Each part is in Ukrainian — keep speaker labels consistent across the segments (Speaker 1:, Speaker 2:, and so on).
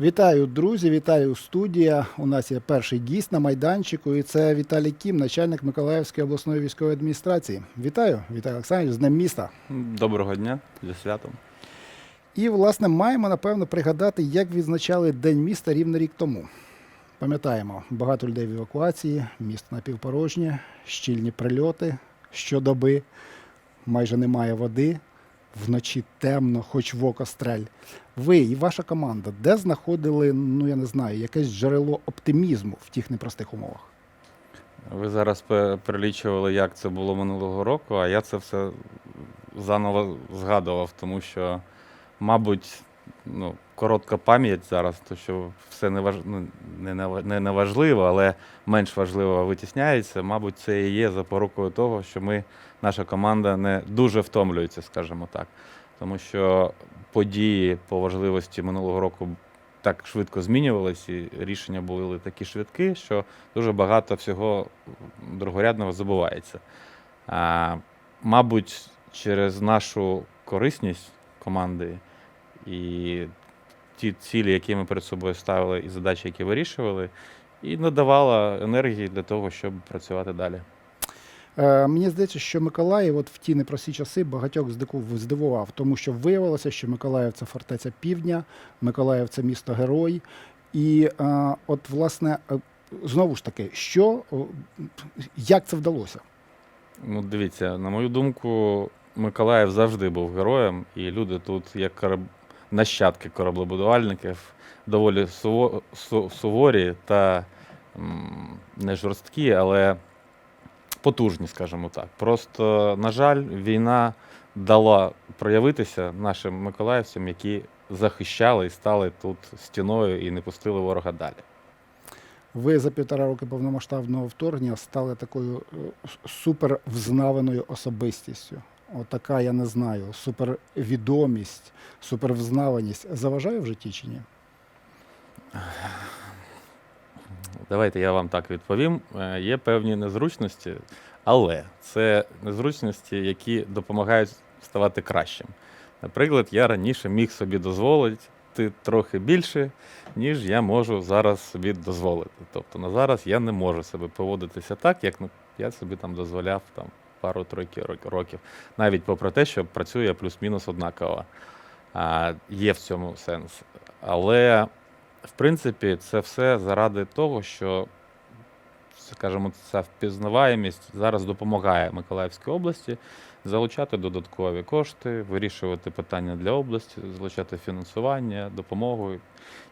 Speaker 1: Вітаю, друзі! Вітаю студія. У нас є перший гість на майданчику, і це Віталій Кім, начальник Миколаївської обласної військової адміністрації. Вітаю, Віталій Олександрович, з Днем міста.
Speaker 2: Доброго дня зі святом.
Speaker 1: І, власне, маємо напевно пригадати, як відзначали День міста рівно рік тому. Пам'ятаємо, багато людей в евакуації, місто напівпорожнє, щільні прильоти щодоби, майже немає води, вночі темно, хоч в око стрель. Ви і ваша команда, де знаходили, ну я не знаю, якесь джерело оптимізму в тих непростих умовах?
Speaker 2: Ви зараз перелічували, як це було минулого року, а я це все заново згадував, тому що, мабуть, ну, коротка пам'ять зараз, то що все не, важ... ну, не, неважливо, але менш важливо витісняється. Мабуть, це і є запорукою того, що ми, наша команда не дуже втомлюється, скажімо так. Тому що події по важливості минулого року так швидко змінювалися, і рішення були такі швидкі, що дуже багато всього другорядного забувається. А, мабуть, через нашу корисність команди і ті цілі, які ми перед собою ставили, і задачі, які вирішували, і надавала енергії для того, щоб працювати далі.
Speaker 1: Е, мені здається, що Миколаїв от в ті непрості часи багатьох здивував, тому що виявилося, що Миколаїв це фортеця півдня, Миколаїв це місто герой. І е, от, власне, е, знову ж таки, що, як це вдалося?
Speaker 2: Ну, дивіться, на мою думку, Миколаїв завжди був героєм, і люди тут, як кораб... нащадки кораблебудувальників, доволі суворі та не жорсткі, але потужні, скажімо так. Просто, на жаль, війна дала проявитися нашим миколаївцям, які захищали і стали тут стіною і не пустили ворога далі.
Speaker 1: Ви за півтора роки повномасштабного вторгнення стали такою е, супервзнаваною особистістю. Отака, я не знаю, супервідомість, супервзнаваність заважає в житті чи ні?
Speaker 2: Давайте я вам так відповім. Е, Є певні незручності, але це незручності, які допомагають ставати кращим. Наприклад, я раніше міг собі дозволити трохи більше, ніж я можу зараз собі дозволити. Тобто на зараз я не можу себе поводитися так, як ну, я собі там дозволяв там пару-тройки рок- років. Навіть попри те, що працює плюс-мінус однаково. Є в цьому сенс. Але в принципі, це все заради того, що, скажімо, ця впізнаваємість зараз допомагає Миколаївській області залучати додаткові кошти, вирішувати питання для області, залучати фінансування, допомогу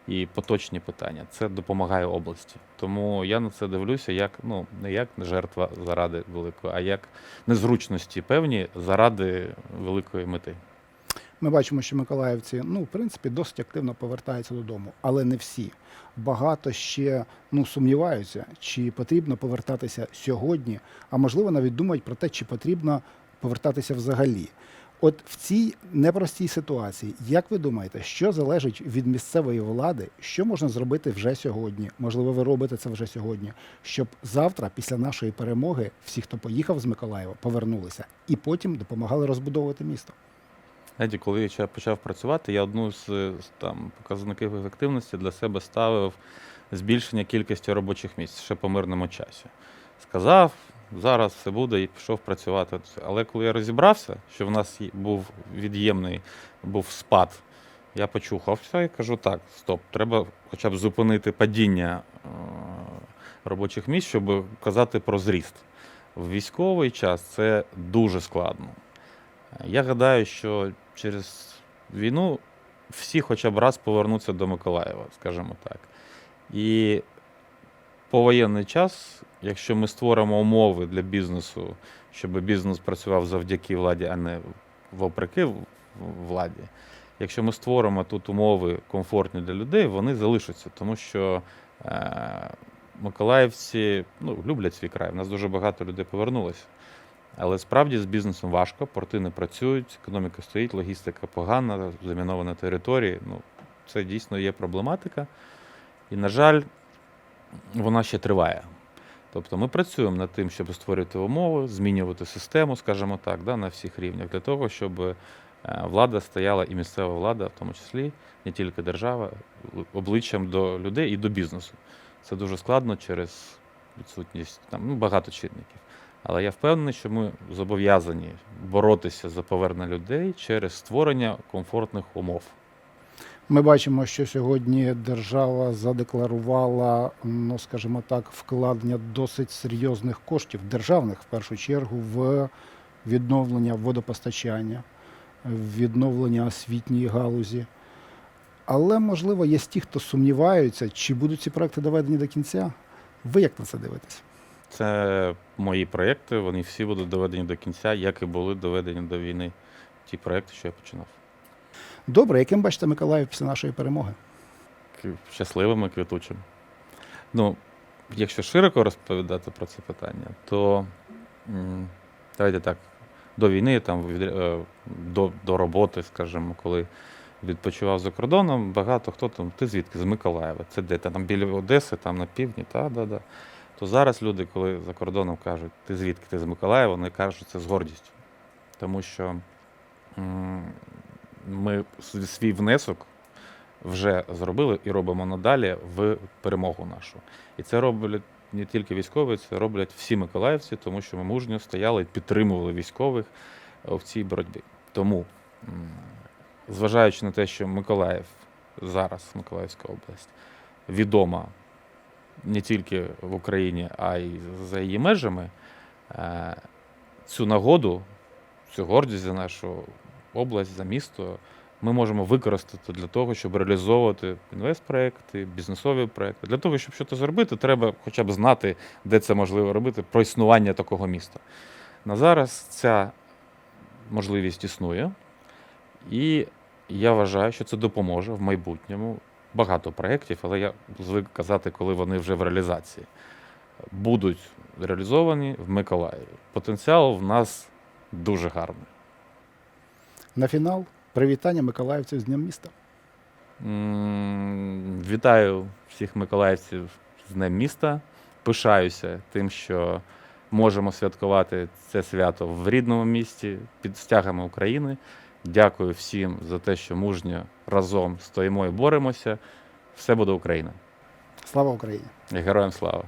Speaker 2: і поточні питання. Це допомагає області. Тому я на це дивлюся як ну не як жертва заради великої, а як незручності певні заради великої мети.
Speaker 1: Ми бачимо, що миколаївці, ну, в принципі, досить активно повертаються додому, але не всі. Багато ще ну, сумніваються, чи потрібно повертатися сьогодні, а можливо навіть думають про те, чи потрібно повертатися взагалі. От в цій непростій ситуації, як ви думаєте, що залежить від місцевої влади, що можна зробити вже сьогодні? Можливо, ви робите це вже сьогодні, щоб завтра, після нашої перемоги, всі, хто поїхав з Миколаєва, повернулися і потім допомагали розбудовувати місто.
Speaker 2: Знаєте, коли я почав працювати, я одну з там показників ефективності для себе ставив збільшення кількості робочих місць ще по мирному часі. Сказав, зараз все буде, і пішов працювати. Але коли я розібрався, що в нас був від'ємний був спад, я почухався і кажу: так, стоп, треба хоча б зупинити падіння е, робочих місць, щоб казати про зріст. В військовий час це дуже складно. Я гадаю, що через війну всі хоча б раз повернуться до Миколаєва, скажімо так. І повоєнний час, якщо ми створимо умови для бізнесу, щоб бізнес працював завдяки владі, а не вопреки владі. Якщо ми створимо тут умови комфортні для людей, вони залишаться, тому що е, миколаївці ну, люблять свій край. У нас дуже багато людей повернулося. Але справді з бізнесом важко, порти не працюють, економіка стоїть, логістика погана, заміновані території. Ну, це дійсно є проблематика. І, на жаль, вона ще триває. Тобто ми працюємо над тим, щоб створювати умови, змінювати систему, скажімо так, да, на всіх рівнях, для того, щоб е, влада стояла і місцева влада, в тому числі, не тільки держава, обличчям до людей і до бізнесу. Це дуже складно через відсутність там ну, багато чинників. Але я впевнений, що ми зобов'язані боротися за повернення людей через створення комфортних умов.
Speaker 1: Ми бачимо, що сьогодні держава задекларувала, ну скажімо так, вкладення досить серйозних коштів державних в першу чергу в відновлення водопостачання, в відновлення освітньої галузі. Але можливо є ті, хто сумніваються, чи будуть ці проекти доведені до кінця. Ви як на це дивитесь?
Speaker 2: Це мої проєкти, вони всі будуть доведені до кінця, як і були доведені до війни ті проєкти, що я починав.
Speaker 1: Добре, яким бачите Миколаїв після нашої перемоги?
Speaker 2: К- Щасливим і квітучим. Ну, якщо широко розповідати про це питання, то давайте так, до війни, там, е, до, до роботи, скажімо, коли відпочивав за кордоном, багато хто там, ти звідки? З Миколаєва. Це де? Там біля Одеси, там на півдні, та, да, да. То зараз люди, коли за кордоном кажуть, ти звідки ти з Миколаєва, вони кажуть це з гордістю. Тому що ми свій внесок вже зробили і робимо надалі в перемогу нашу. І це роблять не тільки військові, це роблять всі миколаївці, тому що ми мужньо стояли і підтримували військових е, в цій боротьбі. Тому, зважаючи на те, що Миколаїв зараз, Миколаївська область, відома не тільки в Україні, а й за її межами, е, цю нагоду, цю гордість за нашу область, за місто ми можемо використати для того, щоб реалізовувати інвестпроекти, бізнесові проекти. Для того, щоб щось зробити, треба хоча б знати, де це можливо робити, про існування такого міста. На зараз ця можливість існує, і я вважаю, що це допоможе в майбутньому. Багато проєктів, але я звик казати, коли вони вже в реалізації, будуть реалізовані в Миколаєві. Потенціал в нас дуже гарний.
Speaker 1: На фінал привітання миколаївців з Днем міста.
Speaker 2: М, Вітаю всіх миколаївців з Днем міста. Пишаюся тим, що можемо святкувати це свято в рідному місті під стягами України. Дякую всім за те, що мужньо разом стоїмо і боремося. Все буде Україна.
Speaker 1: Слава Україні!
Speaker 2: І героям слава!